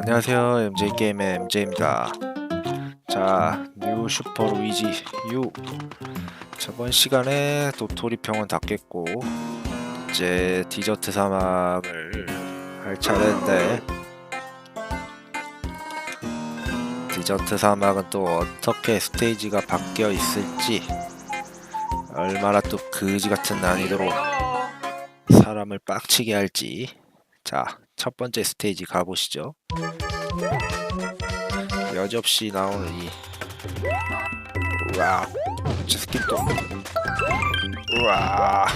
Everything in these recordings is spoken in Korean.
안녕하세요. MJ게임의 MJ입니다. 자, 뉴 슈퍼 루이지 U. 저번 시간에 도토리 평원 다 깼고 이제 디저트 사막을 할 차례인데 디저트 사막은 또 어떻게 스테이지가 바뀌어 있을지 얼마나 또 그지 같은 난이도로 사람을 빡치게 할지. 자, 첫 번째 스테이지 가보시죠. 여접시 나오는 이 우와 저 스킵도 우와.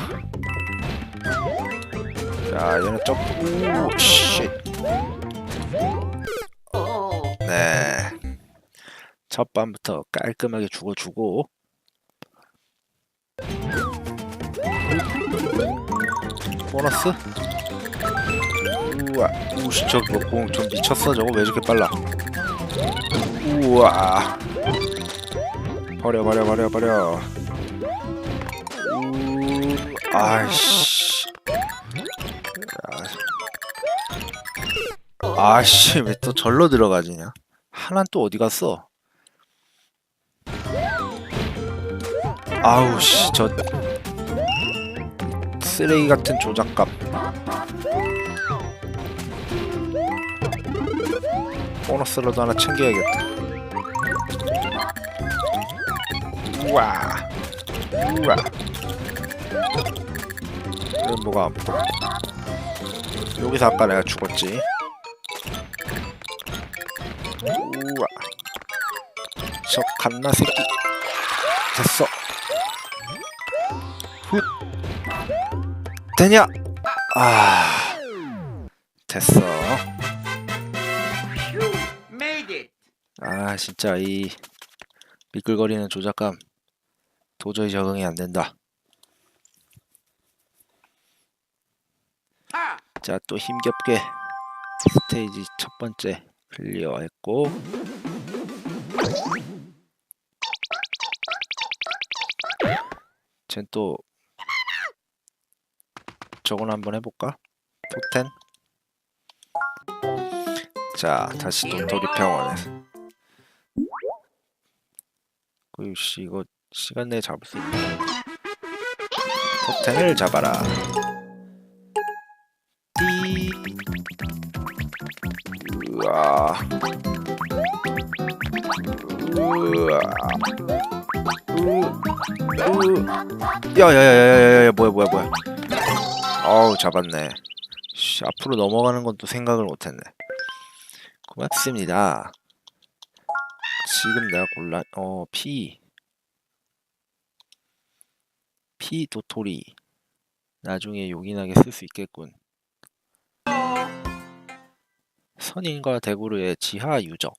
자 얘는 점프 오쉣 네첫 반부터 깔끔하게 죽어주고. 보너스 우와. 우씨 저거 공좀 미쳤어 저거? 왜 이렇게 빨라? 우와. 버려 버려 버려 버려. 우 아이씨. 아. 아씨 왜 또 절로 들어가지냐? 하나는 또 어디 갔어? 아우 씨 저 쓰레기 같은 조작감 보너스라도 하나 챙겨야겠다. 우와. 우와. 이건 뭐가 아프다 여기서 아까 내가 죽었지. 우와. 저 갓나 새끼. 됐어. 훗. 되냐? 아. 됐어 아 진짜 이 미끌거리는 조작감 도저히 적응이 안 된다. Ha! 자또 힘겹게 스테이지 첫 번째 클리어했고 쟨 또 저건 한번 해볼까? 톱텐 자 다시 도토리 평원에서 그씨 이거 시간 내에 잡을 수 있나? 톱텐을 잡아라. 띠 우와 우와 우우 야야야야야야 뭐야 뭐야 뭐야. 어우 잡았네. 씨, 앞으로 넘어가는 건 또 생각을 못했네. 고맙습니다 지금 내가 골라 어 피. 피 도토리 나중에 요긴하게 쓸 수 있겠군 선인과 대구르의 지하 유적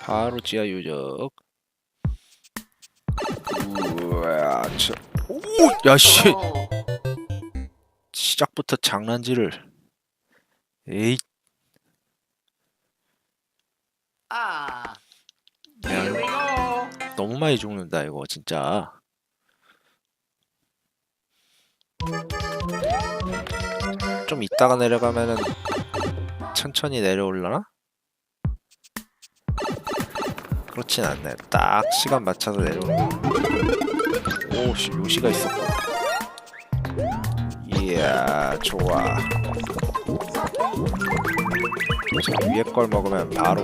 바로 지하 유적 우와 저 오! 야씨 Oh. 시작부터 장난질을 에이 Ah. 야, Here we go. 너무 많이 죽는다 이거 진짜 좀 이따가 내려가면은 천천히 내려올라나? 그렇진 않네 딱 시간 맞춰서 내려오는 오씨 요시가 있었고 이야 좋아 저 위에 걸 먹으면 바로.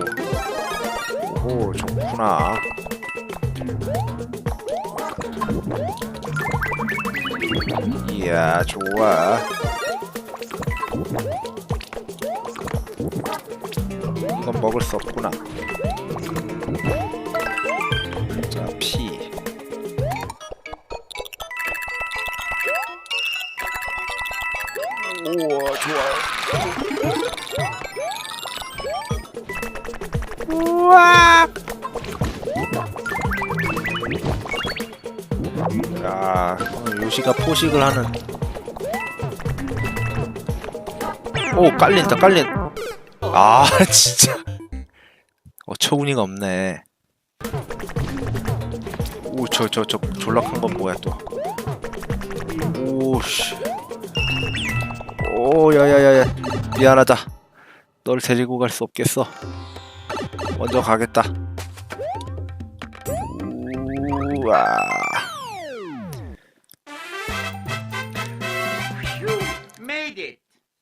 오 좋구나. 이야 좋아. 이건 먹을 수 없구나. 자피. 우와 좋아 우와. 야 오늘 요시가 포식을 하는. 오 깔린다 깔린. 아 진짜. 어처구니가 없네. 오 저 저 저 졸락한 건 뭐야 또? 오 씨. 오 야 야 야 야. 미안하다. 널 데리고 갈 수 없겠어 먼저 가겠다 우와.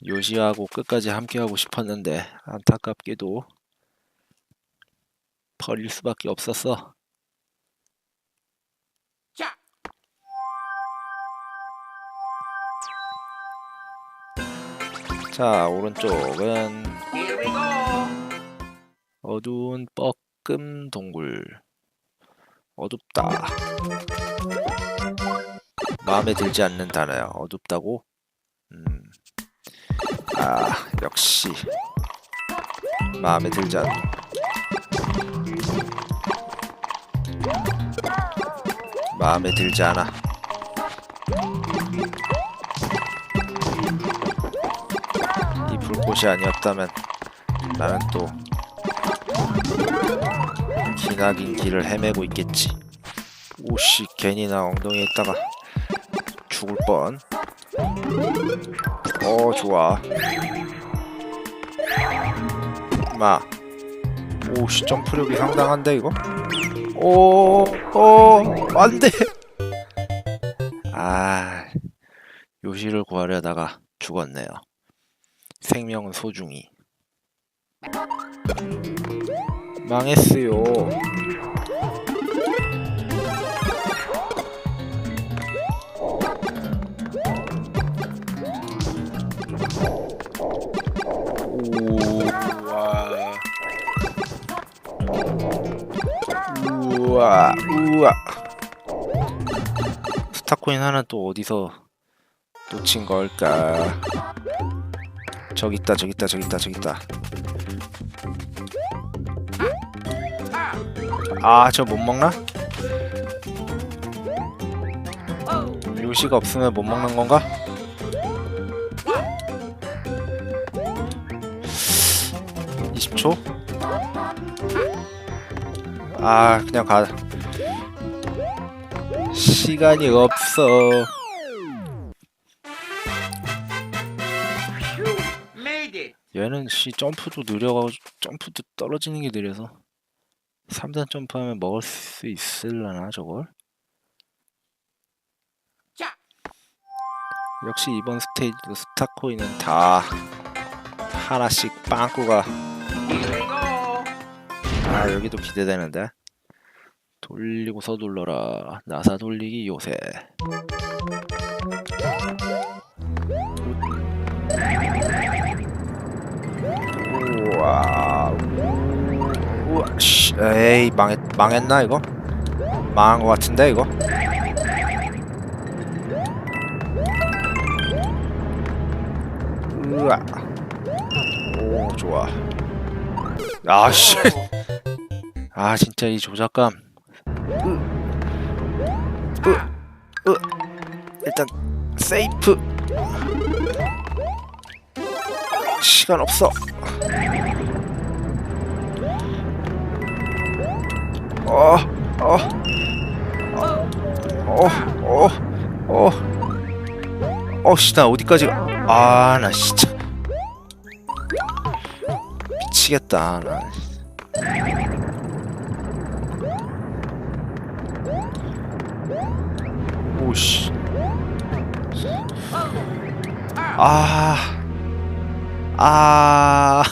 요시하고 끝까지 함께하고 싶었는데 안타깝게도 버릴 수밖에 없었어 자. 자 오른쪽은. 어두운 뻐끔 동굴. 어둡다. 마음에 들지 않는 단어야. 어둡다고? 음. 아 역시. 마음에 들지 않 마음에 들지 않아. 이 불꽃이 아니었다면 나는 또 기나긴 길을 헤매고 있겠지. 오씨 괜히 나 엉덩이에 있다가 죽을 뻔. 어 좋아. 마. 오씨 점프력이 상당한데 이거? 오, 오, 안돼. 아, 요시를 구하려다가 죽었네요. 생명은 소중히. 망했어요. 우와. 우와. 스타코인 하나 또 어디서 놓친 걸까? 저기 있다, 저기 있다, 저기 있다, 저기 있다. 아, 저 못 먹나? 요시가 없으면 못 먹는 건가? (20초) 아 그냥 가 시간이 없어. 얘는 씨 점프도 느려가지고 점프도 떨어지는 게 느려서 3단 점프하면 먹을 수 있을라나 저걸? 자. 역시 이번 스테이지도 스타코인은 다 하나씩 빵꾸가. 아 여기도 기대되는데 돌리고 서둘러라 나사 돌리기 요새 씨 에이 망했 망했나 이거? 망한 거 같은데 이거? 우와 오 좋아. 아씨. 아 진짜 이 조작감. 으, 으, 으. 일단 세이프. 시간 없어 어, 어, 어, 어, 어, 어, 씨, 나 어디까지, 가- 아, 나 진짜 미치겠다, 나. 오씨. 아. 아.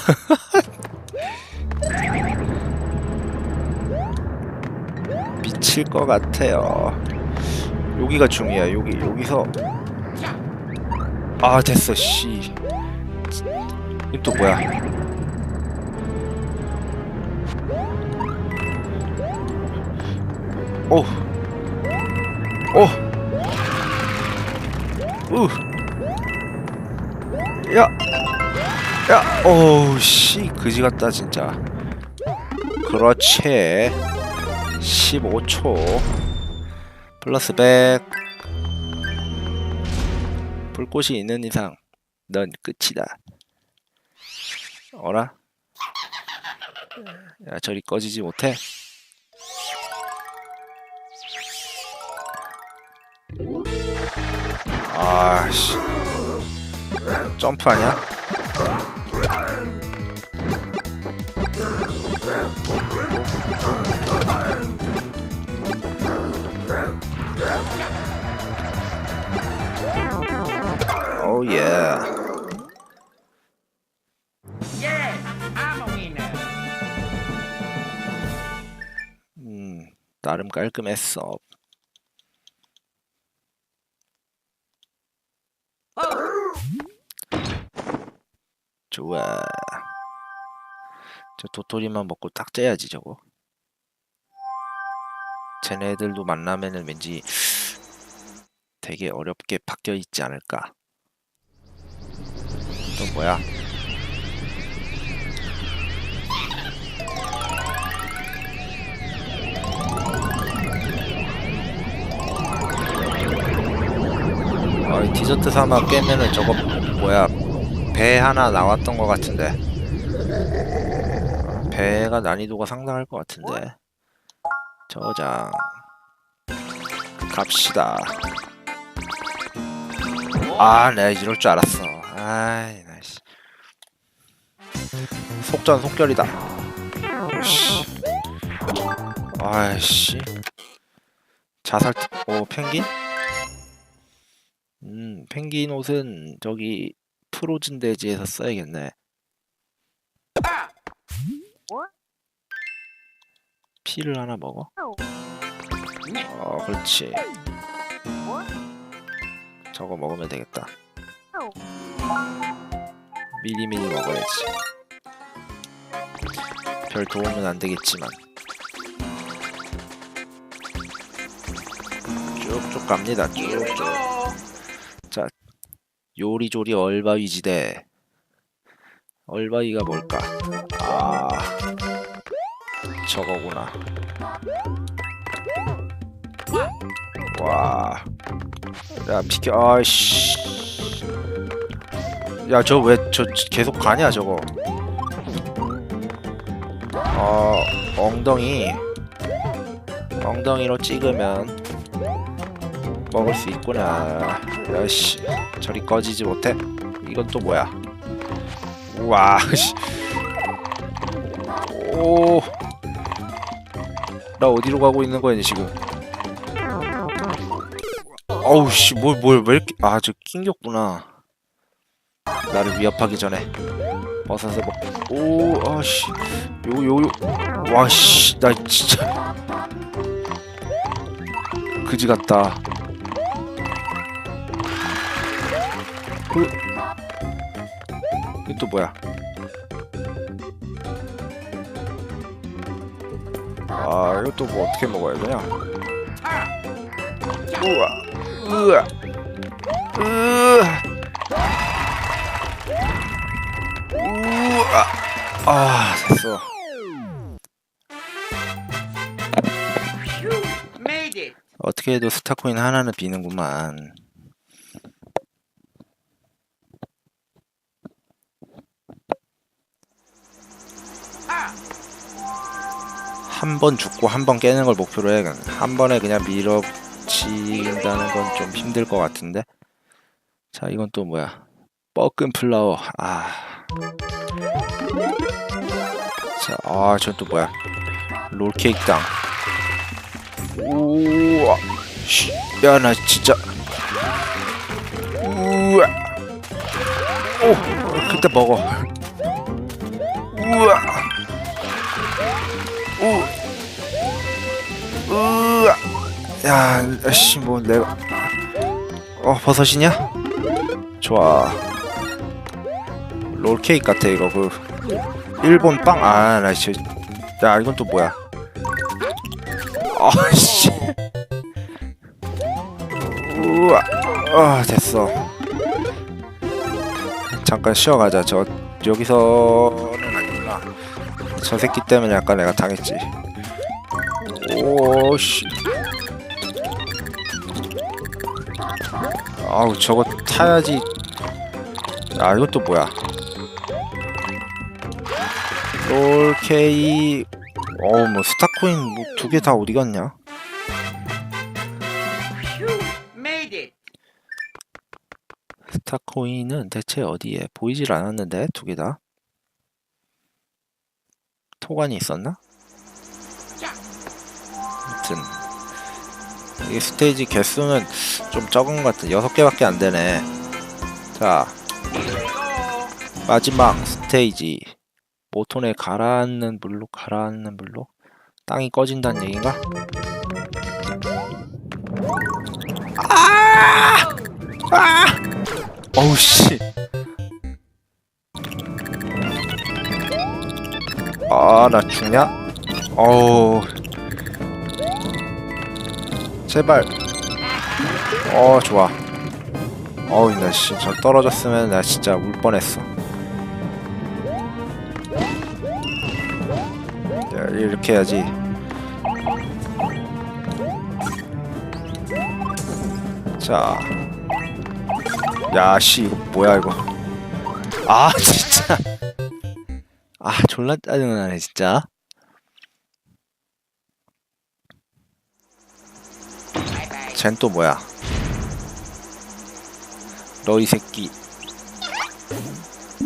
칠 것 같아요. 여기가 중이야. 여기 여기서 아 됐어. 씨. 이또 뭐야? 오. 오. 우. 야. 야. 오우 씨. 그지 같다 진짜. 그렇지. 15초. 플러스 100. 불꽃이 있는 이상 넌 끝이다. 어라? 야, 저리 꺼지지 못해? 아씨. 점프 아니 야? 오 예. Yeah. 음, 나름 깔끔했어. 좋아. 저 도토리만 먹고 딱 째야지 저거. 쟤네들도 만나면은 왠지 되게 어렵게 바뀌어 있지 않을까. 또 뭐야? 아, 이 디저트 사막 깨면은 저거 뭐야? 배 하나 나왔던 것 같은데. 배가 난이도가 상당할 것 같은데. 저장. 갑시다. 아 내가 이럴 줄 알았어. 아이 속전 속결이다 씨. 아이씨 자살 오 펭귄? 음, 펭귄 옷은 저기 프로즌 대지에서 써야겠네. 피를 하나 먹어? 어, 그렇지. 저거 먹으면 되겠다. 미리미리 먹어야지. 별 도움은 안 되겠지만. 쭉쭉 갑니다. 쭉쭉. go. 요리조리 얼바위 지대 얼바위가 뭘까? 아 저거구나 와야 비켜 아이씨 야저 왜 저 계속 가냐 저거 어 엉덩이 엉덩이로 찍으면 먹을 수 있구나 야씨 저리 꺼지지 못해? 이건 또 뭐야? 우와, 씨. 오, 나 어디로 가고 있는 거야 지금? 어우 씨, 뭘뭘왜 이렇게? 아, 저 낑겼구나. 나를 위협하기 전에 벗어서 먹. 오, 아씨, 요 요 요. 와, 씨, 나 진짜 그지 같다. 그 이게 또 뭐야? 아 이것도 뭐 어떻게 먹어야 되냐? 우와, 으아, 으아, 아 됐어. 어떻게 해도 스타코인 하나는 비는구만. 한 번 죽고 한 번 깨는 걸 목표로 해야겠네. 한 번에 그냥 밀어치긴다는 건 좀 힘들 것 같은데. 자, 이건 또 뭐야? 뻐끔 플라워. 아. 자, 아, 전또 뭐야? 롤케이크 땅. 우와. 씨, 야, 나 진짜. 우와. 오, 그때 먹어. 우와. 우. 우와. 야, 씨, 뭐 내가. 어, 버섯이냐? 좋아. 롤케이크 같아 이거 그 일본 빵. 아, 나 진짜. 야, 이건 또 뭐야? 아, 씨. 우와. 아, 됐어. 잠깐 쉬어가자. 저 여기서는 아니구나. 저 새끼 때문에 약간 내가 당했지. 오 씨. 아우 저거 타야지. 아 이건 또 뭐야? 롤케이. 어우 뭐 스타코인 뭐 두 개 다 어디 갔냐? 스타코인은 대체 어디에 보이질 않았는데 두 개 다. 토관이 있었나? 아무튼 이 스테이지 개수는 좀 적은 것 같아. 여섯 개밖에 안 되네. 자. 마지막 스테이지 모톤에 가라앉는 물로 가라앉는 물로 땅이 꺼진다는 얘기인가? 아! 아! 어우 씨. 아, 나 죽냐? 어우. 제발. 어, 좋아. 어우, 나 씨, 저 떨어졌으면 나 진짜 울 뻔했어. 이렇게 해야지. 자. 야, 씨, 이거 뭐야, 이거. 아, 진짜. 아, 졸라 짜증나네, 진짜. 쟨 또 뭐야? 너 이 새끼.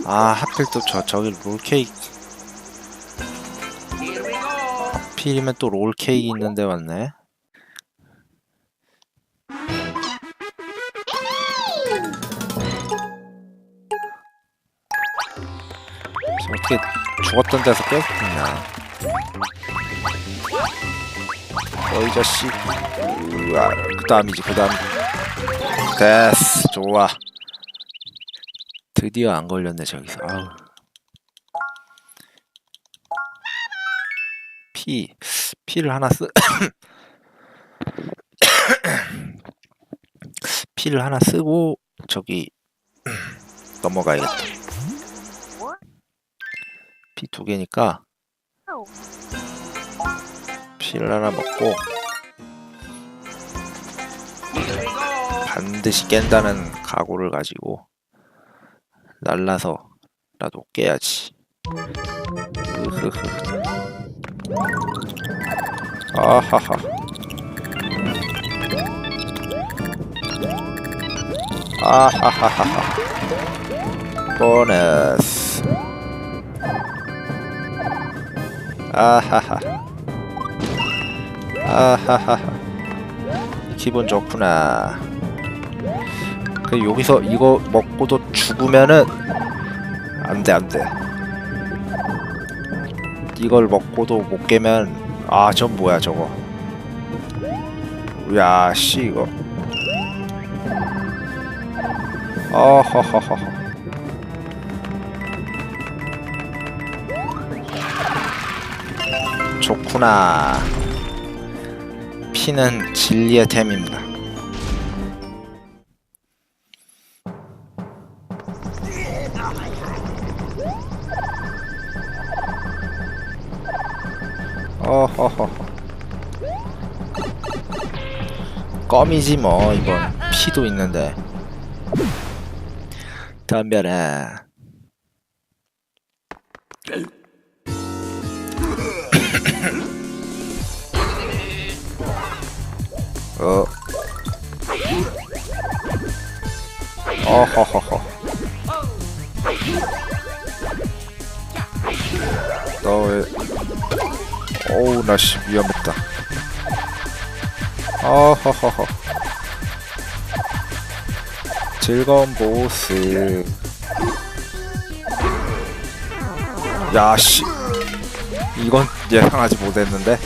아, 하필 또 저, 저기 롤케이크. 하필이면 또 롤케이크 있는데 왔네. 저 어떻게 죽었던 데서 죽냐. 너이 자식. 우와, 그 다음이지, 그 다음. 됐어, 좋아. 드디어 안 걸렸네, 저기서. 아우. 피, 피를 하나 쓰, 피를 하나 쓰고, 저기, 넘어가야겠다. 피두 개니까, 피를 하나 먹고. 반드시 깬다는 각오를 가지고, 날라서라도 깨야지. 으흐흐. 아하하. 아하하하하. 보너스. 아하하. 아하하. 기분 좋구나. 그 여기서 이거 먹고도 죽으면은 안돼 안돼. 이걸 먹고도 못 깨면 아 전 뭐야 저거. 야씨 이거. 어허허허 좋구나. 피는 진리의 템입니다 껌이지 뭐 이건 피도 있는데. 덤벼라. 어. 어허허허. 너왜 어우 나씨 위험했다 어허허허. 즐거운 보스. 야씨. 이건 예상하지 못했는데.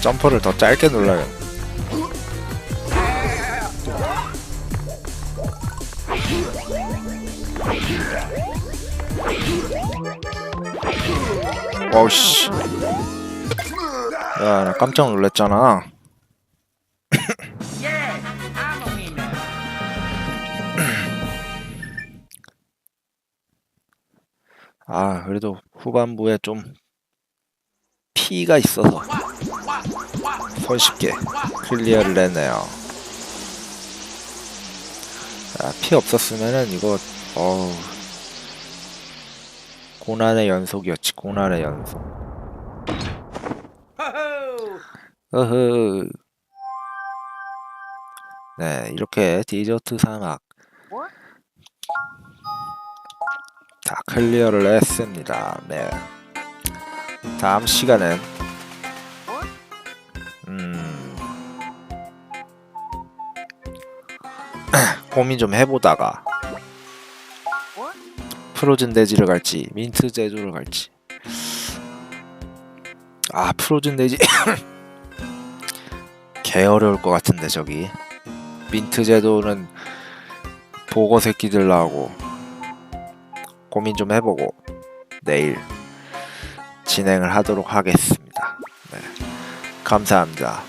점퍼를 더 짧게 눌러요 어우씨. 야나 깜짝 놀랐잖아. 아 그래도 후반부에 좀 피가 있어서 손쉽게 클리어를 했네요. 아, 피 없었으면은 이거 어우 고난의 연속이었지 고난의 연속! 어허 네, 이렇게 디저트 사막 다 클리어를 했습니다. 네. 다음 시간은 음 고민 좀 해보다가 프로즌 데지를 갈지 민트 제조를 갈지 아 프로즌 데지 개 어려울 것 같은데 저기 민트 제도는 보고 새끼들 나오고 고민 좀 해보고 내일 진행을 하도록 하겠습니다. 네. 감사합니다.